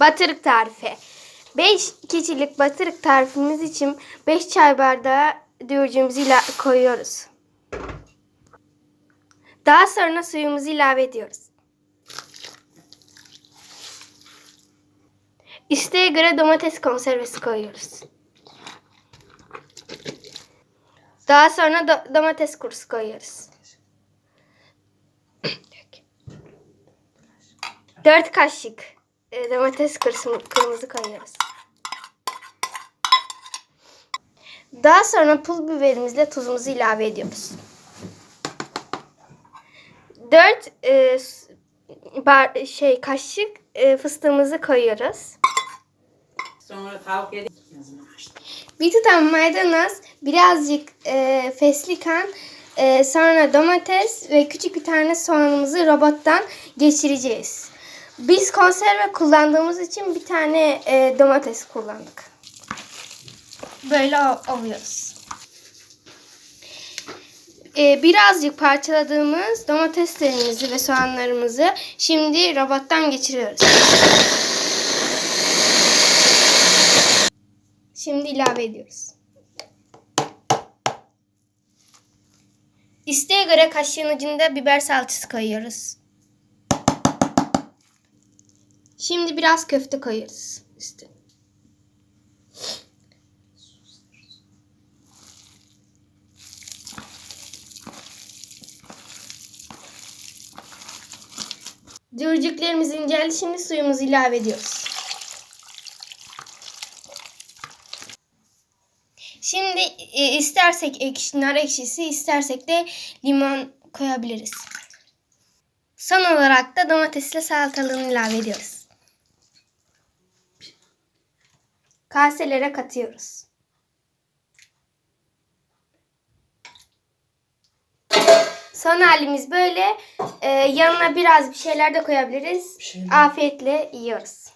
Batırık tarifi. 5 kişilik batırık tarifimiz için 5 çay bardağı diyorcumuzu ila- koyuyoruz. Daha sonra suyumuzu ilave ediyoruz. İsteğe göre domates konservesi koyuyoruz. Daha sonra do- domates kurusu koyuyoruz. 4 kaşık e, domates kurusu, kırmızı koyuyoruz. Daha sonra pul biberimizle tuzumuzu ilave ediyoruz. 4 e, bar, şey kaşık e, fıstığımızı koyuyoruz. Sonra tavuk yedik. Bir tutam maydanoz, birazcık e, fesleğen, e, sonra domates ve küçük bir tane soğanımızı robottan geçireceğiz. Biz konserve kullandığımız için bir tane e, domates kullandık. Böyle al- alıyoruz. E, birazcık parçaladığımız domateslerimizi ve soğanlarımızı şimdi robottan geçiriyoruz. Şimdi ilave ediyoruz. İsteğe göre kaşığın ucunda biber salçası koyuyoruz. Şimdi biraz köfte koyuyoruz üstüne. Cırcıklarımız inceldi. Şimdi suyumuzu ilave ediyoruz. Şimdi e, istersek ekşi, nar ekşisi, istersek de limon koyabiliriz. Son olarak da domatesle salatalığını ilave ediyoruz. Kaselere katıyoruz. Son halimiz böyle. E, yanına biraz bir şeyler de koyabiliriz. Şey? Afiyetle yiyoruz.